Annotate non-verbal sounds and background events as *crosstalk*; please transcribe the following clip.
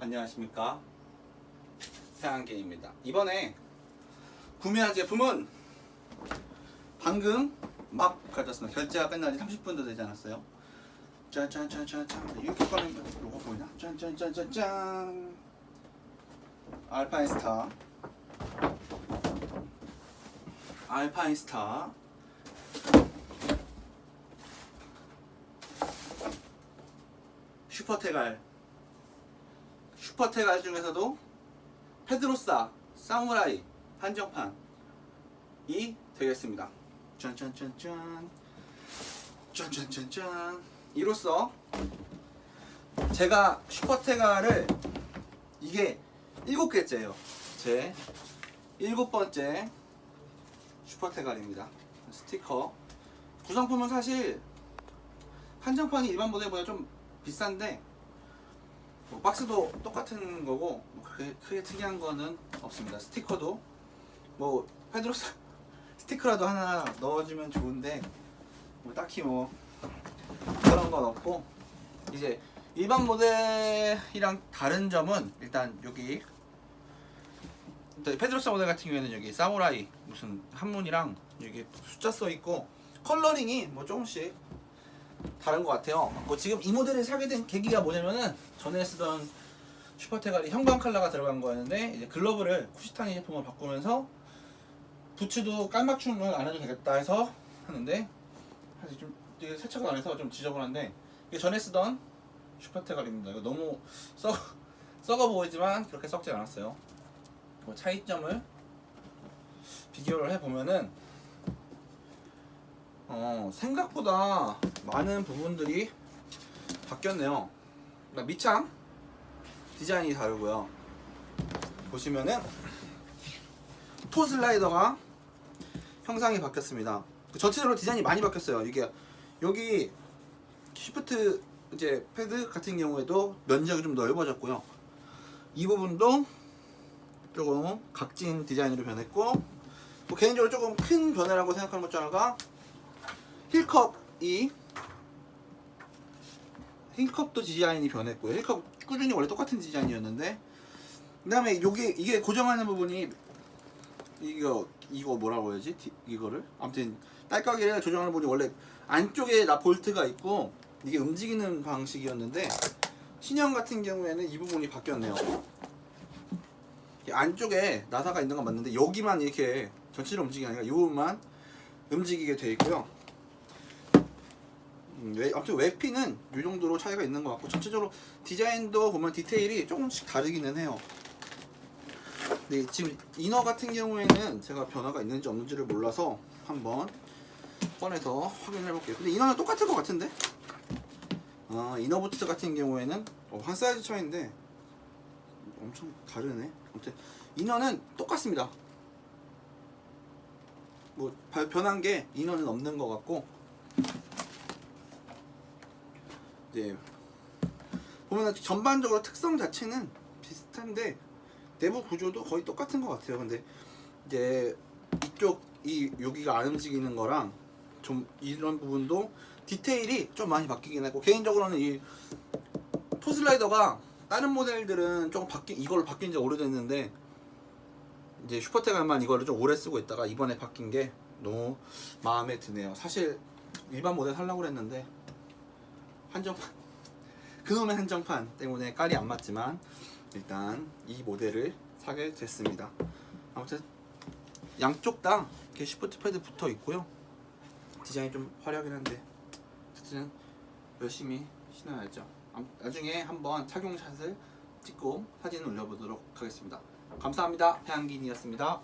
안녕하십니까? 태양계입니다. 이번에 구매한 제품은 방금 막 가졌습니다. 결제가 끝난 지 30분도 되지 않았어요. 짠짠짠짠짠. 이렇게 꺼내면 요거 보이나? 짠짠짠짠짠. 알파인스타. 알파인스타. 슈퍼테갈 슈퍼테갈 중에서도 페드로사 사무라이 한정판이 되겠습니다. 짠짠짠짠 짠짠짠짠 이로써 제가 슈퍼테갈을 이게 일곱 개째예요. 제 일곱 번째 슈퍼테갈입니다. 스티커 구성품은 사실 한정판이 일반 모델보다 좀 비싼데 뭐 박스도 똑같은 거고 뭐 크게, 크게 특이한 거는 없습니다. 스티커도 뭐 페드로스 *laughs* 스티커라도 하나 넣어주면 좋은데 뭐 딱히 뭐 그런 건 없고 이제 일반 모델이랑 다른 점은 일단 여기 페드로스 모델 같은 경우에는 여기 사무라이 무슨 한문이랑 여기 숫자 써 있고 컬러링이 뭐 조금씩 다른 것 같아요. 뭐 지금 이 모델을 사게 된 계기가 뭐냐면은 전에 쓰던 슈퍼테갈이 형광 컬러가 들어간 거였는데 이제 글러브를 쿠시타니 제품으로 바꾸면서 부츠도 깔맞춤을 안 해도 되겠다 해서 하는데 사실 좀 이게 세차가 안 해서 좀 지저분한데 이게 전에 쓰던 슈퍼테갈입니다. 이거 너무 썩 *laughs* 썩어 보이지만 그렇게 썩지 않았어요. 뭐 차이점을 비교를 해 보면은 어, 생각보다 많은 부분들이 바뀌었네요. 그러니까 밑창 디자인이 다르고요. 보시면은 토 슬라이더가 형상이 바뀌었습니다. 그 전체적으로 디자인이 많이 바뀌었어요. 이게 여기 시프트 이제 패드 같은 경우에도 면적이 좀 넓어졌고요. 이 부분도 조금 각진 디자인으로 변했고 뭐 개인적으로 조금 큰 변화라고 생각하는 것 중 하나가 힐컵이 힐컵도 디자인이 변했고요. 힐컵 꾸준히 원래 똑같은 디자인이었는데 그다음에 요게 이게 고정하는 부분이 이거 이거 뭐라고 해야지? 디- 이거를 아무튼 딸깍이를 조정하는 부분이 원래 안쪽에 나 볼트가 있고 이게 움직이는 방식이었는데 신형 같은 경우에는 이 부분이 바뀌었네요. 이 안쪽에 나사가 있는 건 맞는데 여기만 이렇게 전체적으로 움직이는 게 아니라 이 부분만 움직이게 돼 있고요. 음, 웨, 아무튼 웨피는 이 정도로 차이가 있는 것 같고 전체적으로 디자인도 보면 디테일이 조금씩 다르기는 해요. 네, 지금 이너 같은 경우에는 제가 변화가 있는지 없는지를 몰라서 한번 꺼내서 확인해 볼게요. 근데 이너는 똑같을 것 같은데? 아, 이너 부츠 같은 경우에는 어, 한 사이즈 차이인데 엄청 다르네. 아무튼 이너는 똑같습니다. 뭐 바- 변한 게 이너는 없는 것 같고 이제 보면 전반적으로 특성 자체는 비슷한데 내부 구조도 거의 똑같은 것 같아요. 근데 이제 이쪽 이 여기가 안 움직이는 거랑 좀 이런 부분도 디테일이 좀 많이 바뀌긴 했고 개인적으로는 이 토슬라이더가 다른 모델들은 조금 바뀐 이걸로 바뀐 지 오래됐는데 이제 슈퍼테갈만 이거를 좀 오래 쓰고 있다가 이번에 바뀐 게 너무 마음에 드네요. 사실 일반 모델 살려고 그랬는데 한정판 그놈의 한정판 때문에 깔이 안 맞지만 일단 이 모델을 사게 됐습니다. 아무튼 양쪽 다 이렇게 시프트 패드 붙어 있고요. 디자인이 좀 화려하긴 한데 어쨌든 열심히 신어야죠. 암- 나중에 한번 착용샷을 찍고 사진을 올려보도록 하겠습니다. 감사합니다. 태양긴이었습니다.